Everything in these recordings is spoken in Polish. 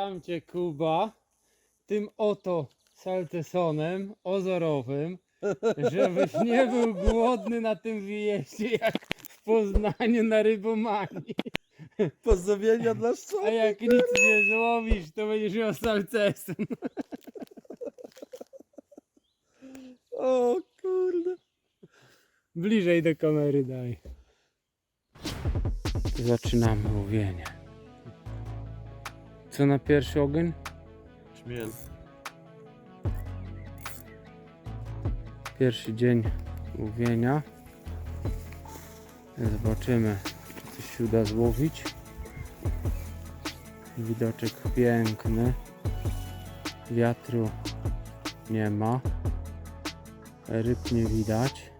Witam Cię Kuba, tym oto salcesonem ozorowym, żebyś nie był głodny na tym wyjeździe jak w Poznaniu na rybomanii. Pozdrowienia dla A szczotek. jak nic nie złowisz, to będziesz miał salceson. O kurde. Bliżej do kamery daj. Zaczynamy łowienie. Co na pierwszy ogień? Pierwszy dzień łowienia. Zobaczymy, czy coś się uda złowić. Widoczek piękny. Wiatru nie ma. Ryb nie widać.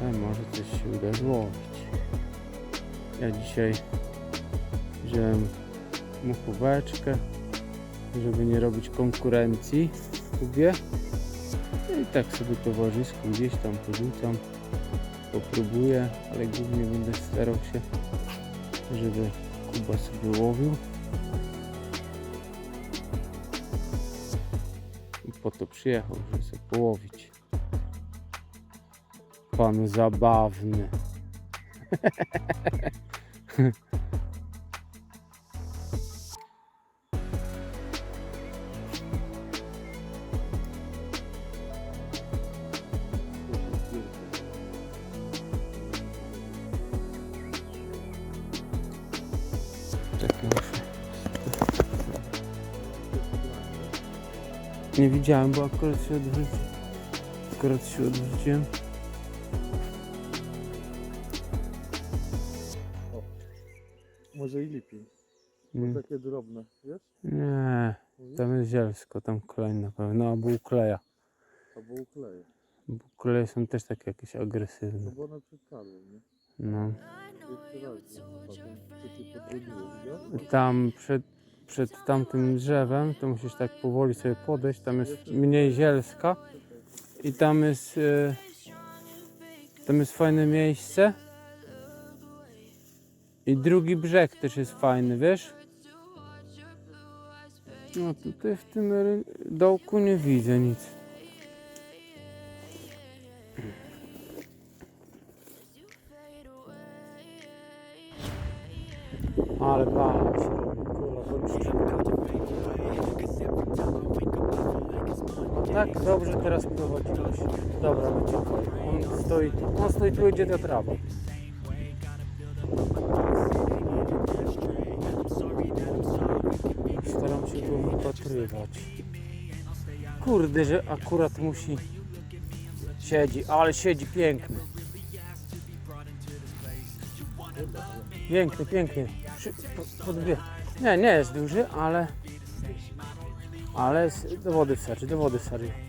Ale może coś się uda złowić. Ja dzisiaj wziąłem muchóweczkę, żeby nie robić konkurencji Kubie. No i tak sobie towarzysku gdzieś tam porzucam, popróbuję, ale głównie będę starał się, żeby Kuba sobie łowił. I po to przyjechał, żeby sobie połowić. Pan zabawny. Nie widziałem, bo akurat się odwróciłem. Akurat się odwróciłem. Może i lipiej. Mm, Takie drobne, wiesz? Nie, tam jest zielsko, tam klej na pewno, albo ukleja. Albo ukleje. Bo ukleje są też takie jakieś agresywne. No bo one przykarły, nie? No. Jeszcze raz? Tam przed, przed tamtym drzewem, to musisz tak powoli sobie podejść, tam jest mniej zielska i tam jest, e, tam jest fajne miejsce. I drugi brzeg też jest fajny, wiesz? No tutaj w tym dołku nie widzę nic. Ale bałem się, kurwa, policzczyka. Tak, teraz. Dobra, wyciągaj. On stoi, on stoi tu, gdzie ta trawa. Staram się tu wypatrywać. Kurde, że akurat musi... Siedzi, ale siedzi piękny. Piękny, piękny. Przy, po, po dwie. Nie, nie jest duży, ale... Ale do wody wstarczy, do wody wstarczy.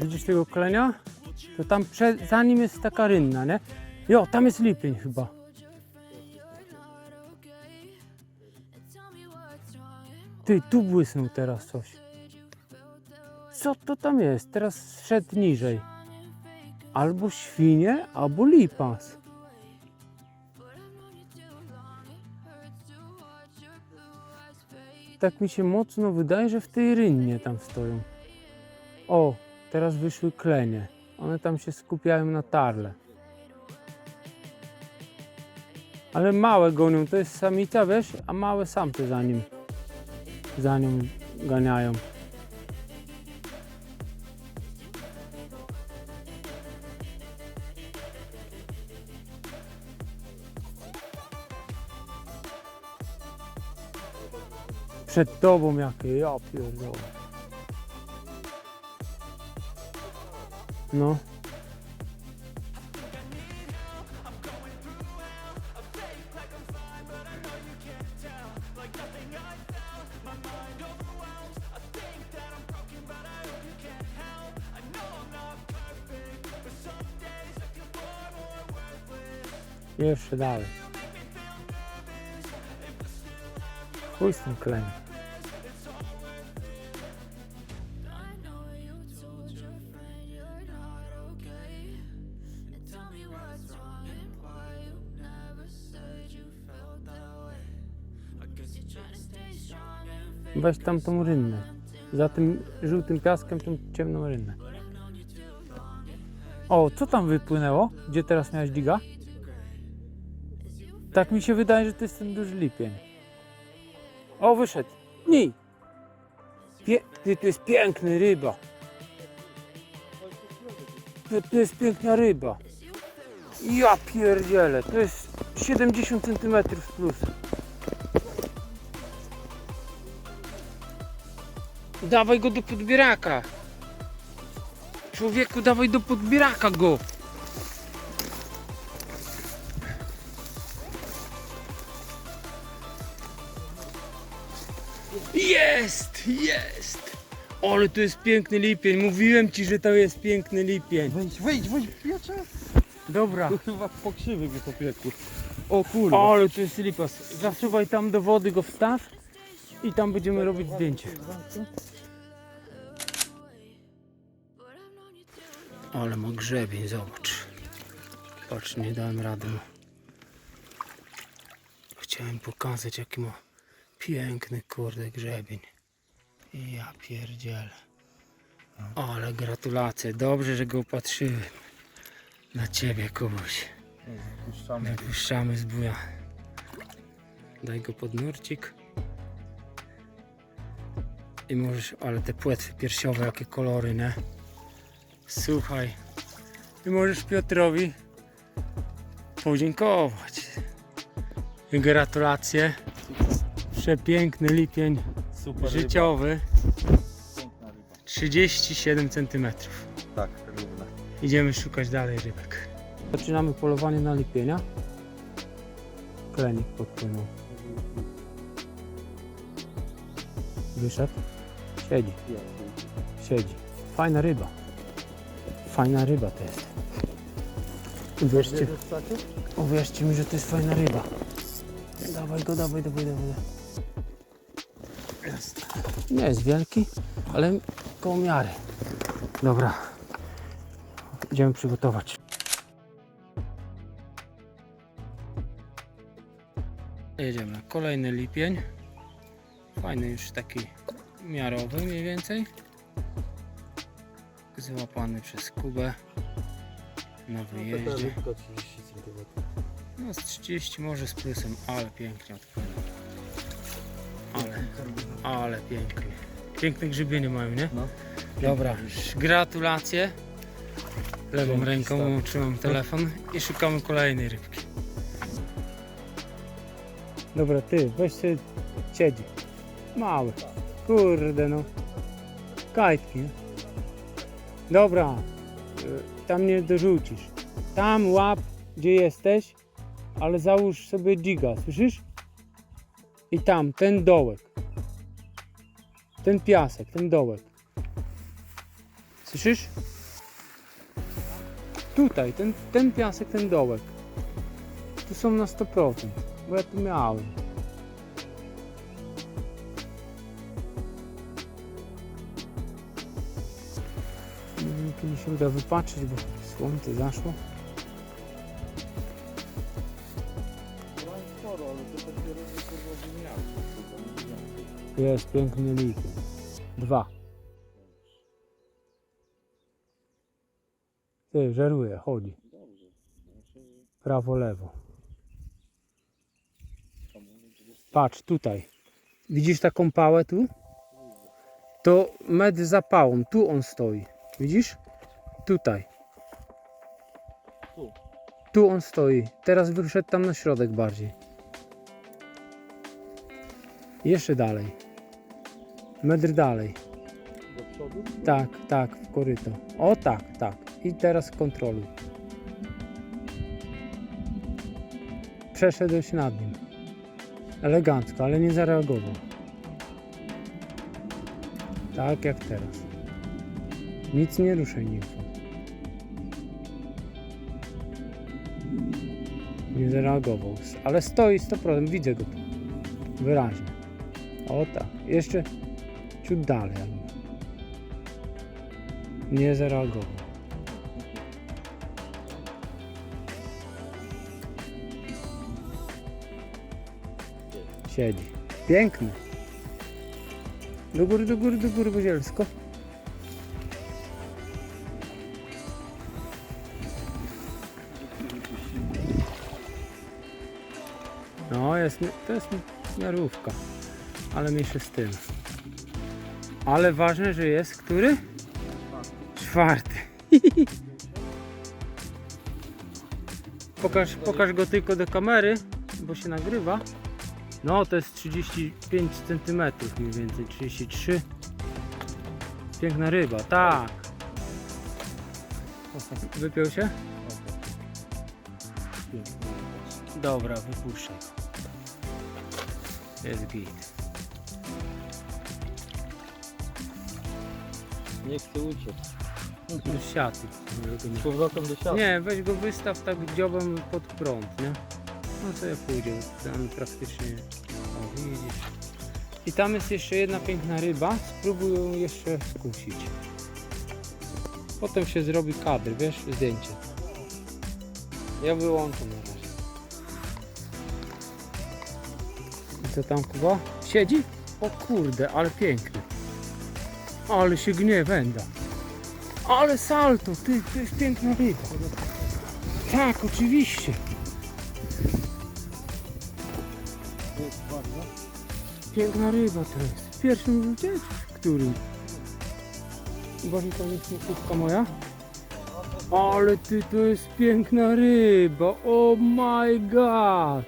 Widzisz tego klenia? To tam przed, za nim jest taka rynna, nie? Jo, tam jest lipień chyba. Ty, tu błysnął teraz coś. Co to tam jest? Teraz szedł niżej. Albo świnie, albo lipas. Tak mi się mocno wydaje, że w tej rynnie tam stoją. O, teraz wyszły klenie. One tam się skupiają na tarle. Ale małe gonią, to jest samica, wiesz, a małe samce za nim. Za nią ganiają. Przed tobą jakie, ja pierdolę. No. Jeszcze dalej. Chuj z tym klejem. Weź tam tą rynnę. Za tym żółtym piaskiem tą ciemną rynnę. O, co tam wypłynęło? Gdzie teraz miałeś diga? Tak mi się wydaje, że to jest ten duży lipień. O, wyszedł. Nie. Pie... Ty, to jest piękny ryba. To, to jest piękna ryba. Ja pierdzielę, to jest 70 cm plus. Dawaj go do podbieraka. Człowieku, dawaj do podbieraka go. Jest, jest. Ale to jest piękny lipień. Mówiłem ci, że to jest piękny lipień. Wejdź, wejdź, wejdź, piecze. Dobra. Chyba pokrzywy go popiekł. O kurwa. Ale to jest lipas. Zasuwaj tam do wody, go wstaw i tam będziemy robić zdjęcie. Ale ma grzebień, zobacz. Patrz, nie dałem rady. Chciałem pokazać, jaki ma piękny, kurde, grzebień. Ja pierdzielę. Ale gratulacje, dobrze, że go opatrzyłem. Dla ciebie. Puszczamy. Wypuszczamy z buja. Daj go pod nurcik. I możesz, ale te płetwy piersiowe, jakie kolory, nie? Słuchaj. I możesz Piotrowi podziękować. I gratulacje. Przepiękny lipień Super życiowy. Piękna ryba. 37 cm. Tak, równa. Idziemy szukać dalej rybek. Zaczynamy polowanie na lipienia. Klenik podpłynął. Wyszedł. Siedzi, siedzi. Fajna ryba. Fajna ryba to jest. Uwierzcie, uwierzcie mi, że to jest fajna ryba. Dawaj go, dawaj, dawaj, dawaj. Jest. Nie jest wielki, ale koło miary. Dobra. Idziemy przygotować. Jedziemy. Kolejny lipień. Fajny już taki miarowy mniej więcej. Złapany przez Kubę na wyjeździe. No z 30 może z plusem, ale pięknie odpłynął. Ale, ale pięknie. Piękne grzybienie mają, nie? No. Dobra, gratulacje. Lewą Dzięki, ręką stary. trzymam telefon i szukamy kolejnej rybki. Dobra, ty, weź się siedzi. Mały. Kurde no. Kajtki. nie? Dobra, y, tam nie dorzucisz. Tam łap, gdzie jesteś, ale załóż sobie giga, słyszysz? I tam, ten dołek. Ten piasek, ten dołek. Słyszysz? Tutaj, ten, ten piasek, ten dołek. Tu są na 100%, bo ja tu miałem. Nie wiem, kiedy się uda wypatrzeć, bo słońce zaszło. Jest piękny lipień. Dwa. Ty, żeruje, chodzi. Prawo, lewo. Patrz, tutaj. Widzisz taką pałę tu? To med za pałą, tu on stoi. Widzisz? Tutaj. Tu. Tu on stoi. Teraz wyszedł tam na środek bardziej. Jeszcze dalej. Metr dalej. Do przodu? Tak, tak, w koryto. O tak, tak. I teraz kontroluj. Przeszedłeś nad nim. Elegancko, ale nie zareagował. Tak jak teraz. Nic nie ruszaj nimfą. Nie zareagował, ale stoi 100%, widzę go tu. Wyraźnie. O tak. Jeszcze ciut dalej. Nie zareagował. Siedzi. Piękny. Do góry, do góry, do góry, Bozielsko. No, jest, to jest miarówka, ale mniejszy z tym. Ale ważne, że jest który? Czwarty. pokaż, pokaż go tylko do kamery, bo się nagrywa. No, to jest 35 cm mniej więcej, 33. Piękna ryba, tak. Wypiął się? Dobra, wypuszczę. Jest git. Nie chcę uciec. Z siaty. żeby go Z powrotem do siatki. Nie, weź go wystaw tak dziobem pod prąd, nie? No to ja pójdzie, tam praktycznie, o widzisz. I tam jest jeszcze jedna piękna ryba, spróbuj ją jeszcze skusić. Potem się zrobi kadr, wiesz, zdjęcie. Ja wyłączę na razie. I co tam Kuba? Siedzi? O kurde, ale piękny. Ale się gnie węda. Ale salto, ty, to jest piękna ryba. Tak, oczywiście. Piękna ryba to jest. Pierwszym rzucie? którym? Boże, to jest kubka moja? Ale ty, to jest piękna ryba. Oh my god.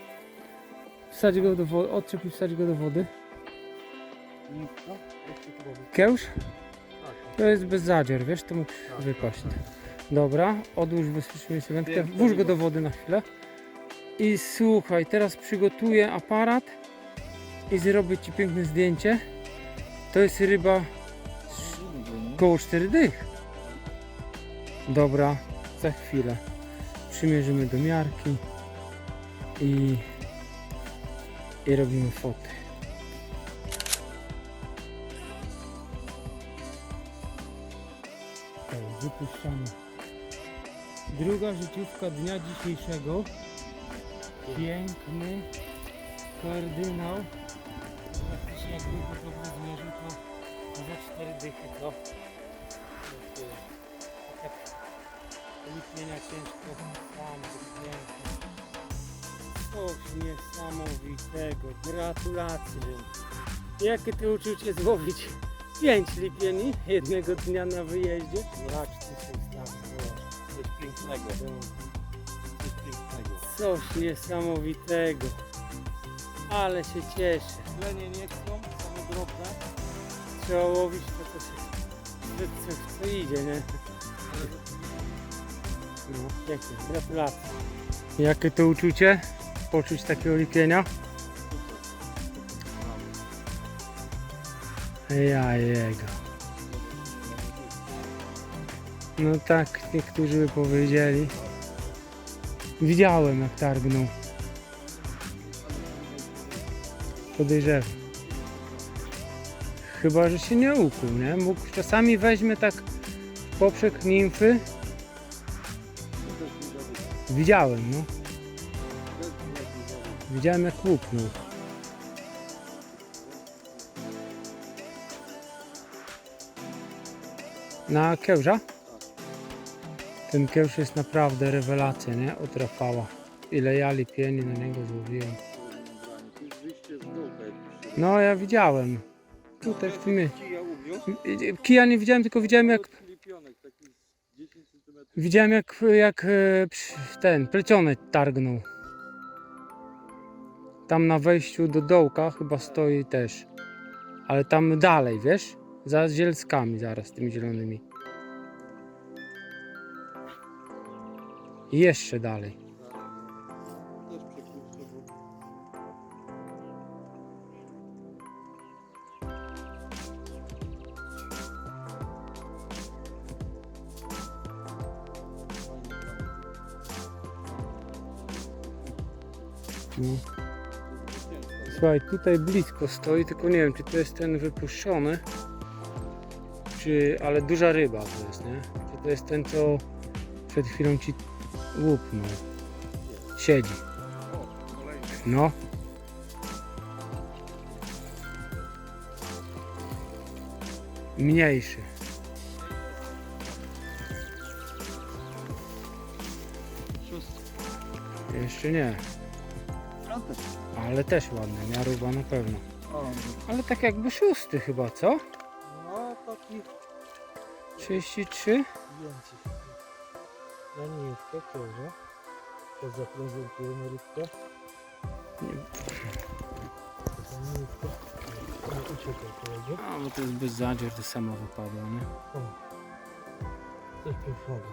Wsadź go do wody, odczep i wsadź go do wody. Kiełż? To jest bez zadzier, wiesz, to mógł wypaść. Dobra, odłóż bezpiecznie sobie wędkę, włóż go do wody na chwilę. I słuchaj, teraz przygotuję aparat i zrobię Ci piękne zdjęcie. To jest ryba koło 4 dych. Dobra, za chwilę przymierzymy do miarki i, i robimy foty. Wypuszczamy. Druga życiówka dnia dzisiejszego. Piękny kardynał. Praktycznie jak długo to by zmierzył, to za cztery dychy to. Tak Uniknienia ciężko sam piękny. Coś niesamowitego. Gratulacje. Jakie to uczucie złowić 5 lipieni jednego dnia na wyjeździe? Zobacz, ty się tam Coś pięknego. Coś pięknego. Coś niesamowitego. Ale się cieszę. Tlenie nie chcą, same drobne. Trzeba łowić to, co się co, co idzie, nie? No, pięknie, gratulacje. Jakie to uczucie? Poczuć takiego lipienia? Ja jego. No tak, niektórzy by powiedzieli. Widziałem jak targnął. Podejrzewam. Chyba, że się nie ukrył, nie? Mógł, czasami weźmie tak w poprzek nimfy. Widziałem, no. Widziałem jak łupnął. Na kiełża? Ten kiełż jest naprawdę rewelacja, nie? Od Rafała. Ile ja lipieni na niego złowiłem. No, ja widziałem. Tutaj w tym... Kija nie widziałem, tylko widziałem jak... Lipionek, taki 10 cm. Widziałem jak, jak e, ten pleciony targnął. Tam na wejściu do dołka chyba stoi też. Ale tam dalej, wiesz? Za zielskami zaraz, tymi zielonymi. I jeszcze dalej. No. Słuchaj, tutaj blisko stoi, tylko nie wiem, czy to jest ten wypuszczony, ale duża ryba to jest, nie? Czy to jest ten, co przed chwilą ci łupnął. Siedzi. O, kolejny. No. Mniejszy. Jeszcze nie, ale też ładny, miaruba na pewno. Ale tak jakby szósty chyba, co? No taki 33? więcej. Laniówkę, proszę. To zaprezentujemy rybkę. Laniówkę. Nie uciekaj kolego. A, bo to jest bez zadzier, to samo wypadło, nie? Coś pięknego.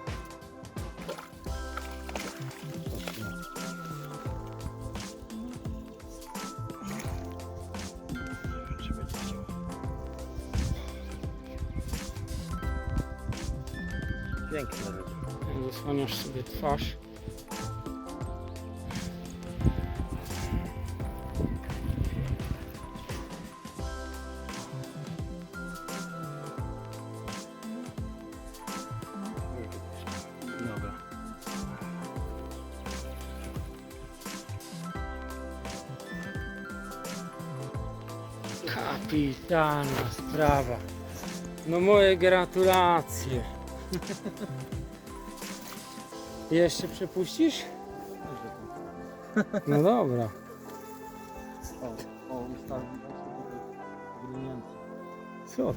Zasłaniasz sobie twarz. Dobra. Kapitalna sprawa. No moje gratulacje. Jeszcze przepuścisz? No dobra. O, o, ustawiam. Co?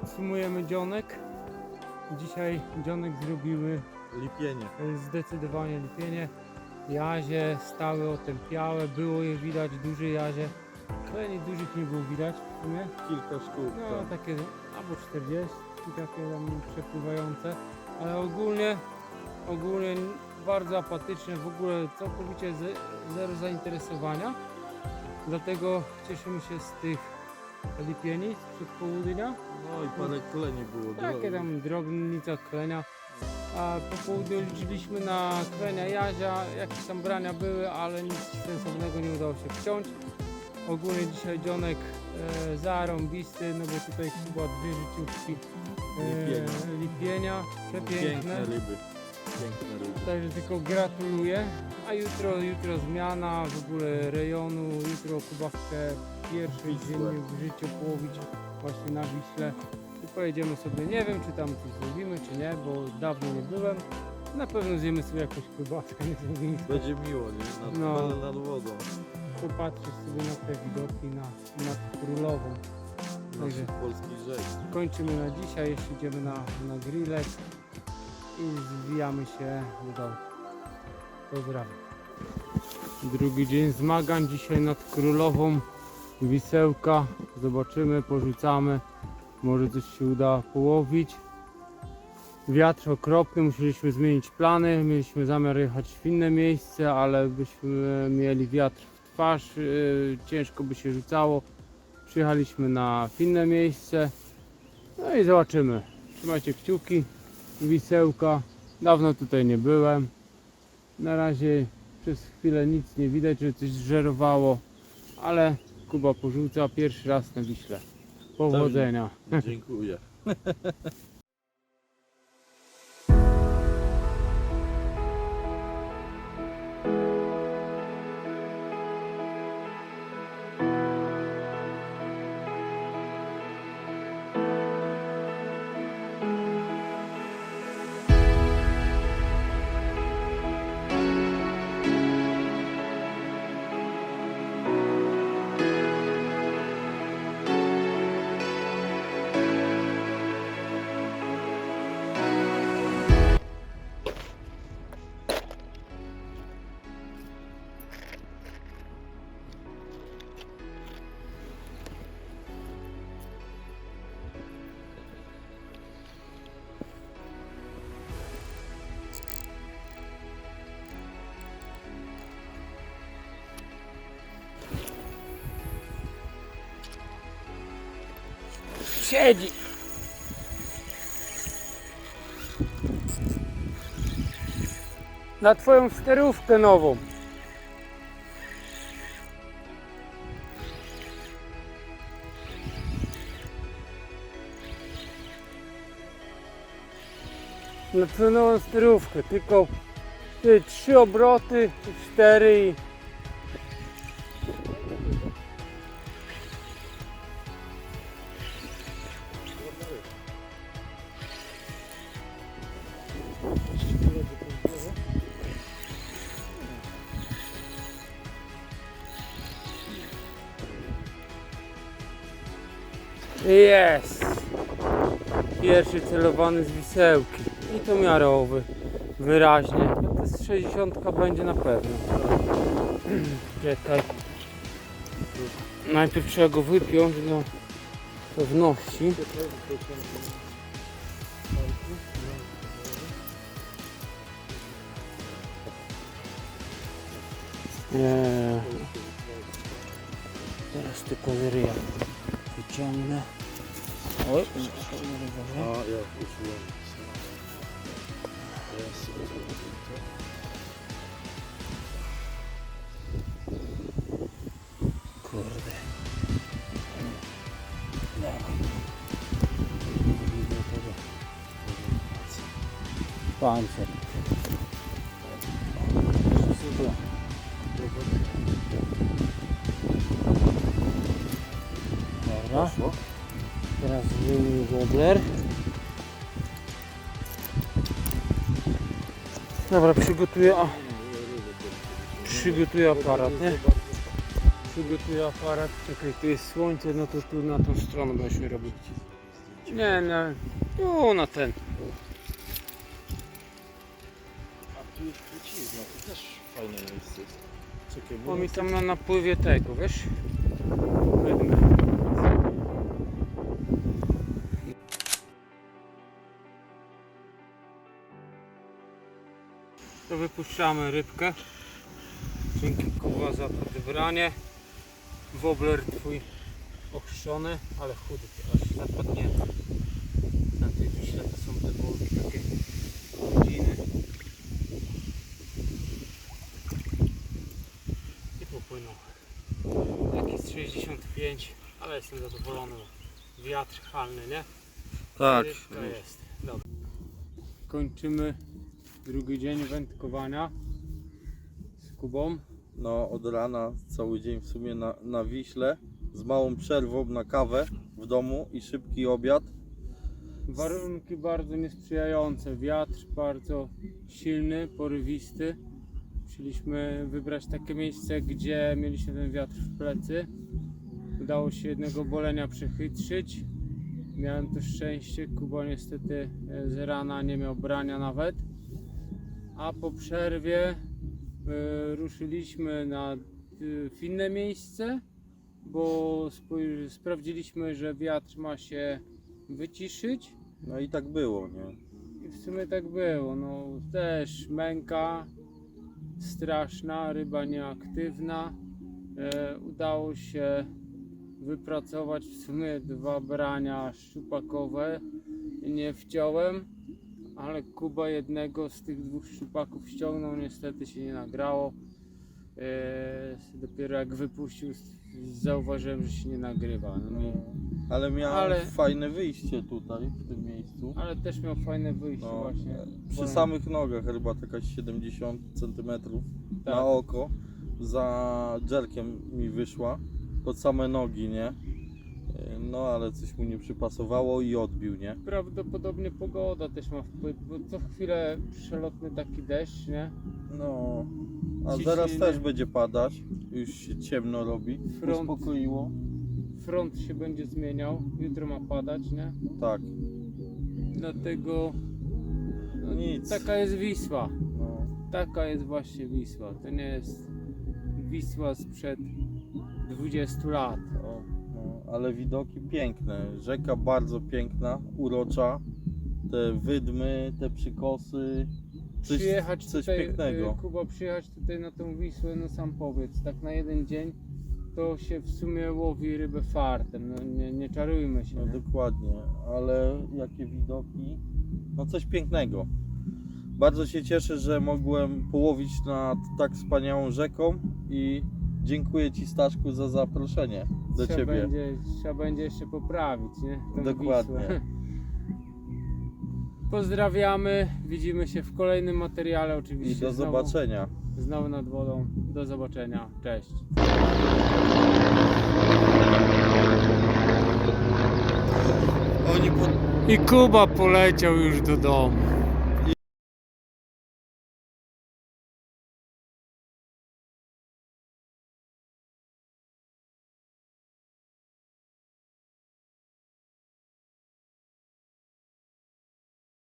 Podsumujemy dzionek. Dzisiaj dzionek zrobiły Lipienie. zdecydowanie lipienie. Jazie stały otępiałe, było je widać, duże jazie. Kleni dużych nie było widać w sumie. Kilka sztuk. No tak. takie albo 40 takie tam przepływające, ale ogólnie ogólnie bardzo apatyczne, w ogóle całkowicie ze, zero zainteresowania. Dlatego cieszymy się z tych lipieni z przedpołudnia. No i parę kleni było. Takie tam drobnica klenia. A po południu liczyliśmy na klenia jazia, jakieś tam brania były, ale nic sensownego nie udało się wciąć. Ogólnie dzisiaj dzionek e, zarąbisty, no bo tutaj chyba dwie życiówki Lipienia. lipienia, przepiękne. Piękne ryby. Piękne ryby. Także tylko gratuluję. A jutro, jutro zmiana w ogóle rejonu, jutro kubawkę pierwszej Wisłę. ziemi w życiu połowić właśnie na Wiśle. I pojedziemy sobie, nie wiem czy tam coś zrobimy czy nie, bo dawno nie byłem. Na pewno zjemy sobie jakąś kubawkę, nie zrobimy. Będzie miło, nie? Nad, No. nad, wodą. Popatrzeć sobie na te widoki, na, nad królową. Także kończymy na dzisiaj, jeszcze idziemy na, na grillek i zwijamy się do. Pozdrawiam. Drugi dzień zmagań, dzisiaj nad królową wisełka. Zobaczymy, porzucamy. Może coś się uda połowić. Wiatr okropny, musieliśmy zmienić plany. Mieliśmy zamiar jechać w inne miejsce, ale byśmy mieli wiatr w twarz, yy, ciężko by się rzucało. Przyjechaliśmy na inne miejsce. No i zobaczymy. Trzymajcie kciuki. Wisełka. Dawno tutaj nie byłem. Na razie przez chwilę nic nie widać, że coś żerowało. Ale Kuba porzuca pierwszy raz na Wiśle. Powodzenia. Dziękuję. Siedzi. Na twoją sterówkę nową. Na twoją nową sterówkę, tylko ty, trzy obroty, cztery i Pierwszy celowany z wisełki. I to miarowy. Wyraźnie. No to jest 60 będzie na pewno. Czekaj. Najpierw trzeba go wypiąć do pewności. Nie. Teraz tylko z ryja wyciągnę. Oj, A, ja uczułem. Jest. Kurde. Pancer. Dobra. Poszło? Teraz wyjmij wobler. Dobra, przygotuję, a, przygotuję aparat, nie? Przygotuję aparat. Czekaj, tu jest słońce, no to tu na tą stronę będziemy robić. Nie, nie, tu na ten. A tu jest trucizna, to też fajne miejsce. Czekaj, bo mi tam na napływie tego, wiesz? To wypuszczamy rybkę. Dzięki Kuba za to wybranie. Wobler twój ochrzczony, ale chudy, aż zapadnięty. Na tej wiśle to są te bolki takie godziny. I popłynął. Taki z 65, ale jestem zadowolony. Wiatr halny, nie? Tak. Rybka jest. Dobra. Kończymy drugi dzień wędkowania z Kubą. No, od rana cały dzień w sumie na, na Wiśle, z małą przerwą na kawę w domu i szybki obiad. Warunki bardzo niesprzyjające. Wiatr bardzo silny, porywisty. Musieliśmy wybrać takie miejsce, gdzie mieliśmy ten wiatr w plecy. Udało się jednego bolenia przechytrzyć. Miałem to szczęście. Kuba niestety e, z rana nie miał brania nawet. A po przerwie e, ruszyliśmy na e, w inne miejsce, bo sprawdziliśmy, że wiatr ma się wyciszyć. No i tak było, nie? I w sumie tak było. No też męka straszna, ryba nieaktywna. E, udało się wypracować w sumie dwa brania szczupakowe. Nie wciąłem, ale Kuba jednego z tych dwóch szczupaków ściągnął. Niestety się nie nagrało. E, dopiero jak wypuścił, zauważyłem, że się nie nagrywa. No, i- Ale miałem Ale- fajne wyjście tutaj, w tym miejscu. ale też miał fajne wyjście No, właśnie. przy Powiem- samych nogach chyba taka 70 cm Tak. na oko. Za dżerkiem mi wyszła. Pod same nogi, nie? No ale coś mu nie przypasowało i odbił, nie? Prawdopodobnie pogoda też ma wpływ, bo co chwilę przelotny taki deszcz, nie? No. A Ciśnienie. zaraz też będzie padać. Już się ciemno robi. Front. Uspokoiło. Front się będzie zmieniał, jutro ma padać, nie? Tak. Dlatego no, Nic. taka jest Wisła. No. Taka jest właśnie Wisła. To nie jest Wisła sprzed 20 lat. Ale widoki piękne. Rzeka bardzo piękna, urocza. Te wydmy, te przykosy. Coś, przyjechać coś tutaj, pięknego. y, Kuba, przyjechać tutaj na tą Wisłę, no sam powiedz, tak na jeden dzień to się w sumie łowi rybę fartem, no nie, nie czarujmy się. No nie? dokładnie, ale jakie widoki. No coś pięknego. Bardzo się cieszę, że mogłem połowić nad tak wspaniałą rzeką i dziękuję Ci Staszku za zaproszenie do trzeba Ciebie. Będzie, trzeba będzie jeszcze poprawić, nie? Tą Dokładnie. Wisłę. Pozdrawiamy, widzimy się w kolejnym materiale I oczywiście. do znowu, zobaczenia. Znowu nad wodą. Do zobaczenia. Cześć. Oni. I Kuba poleciał już do domu.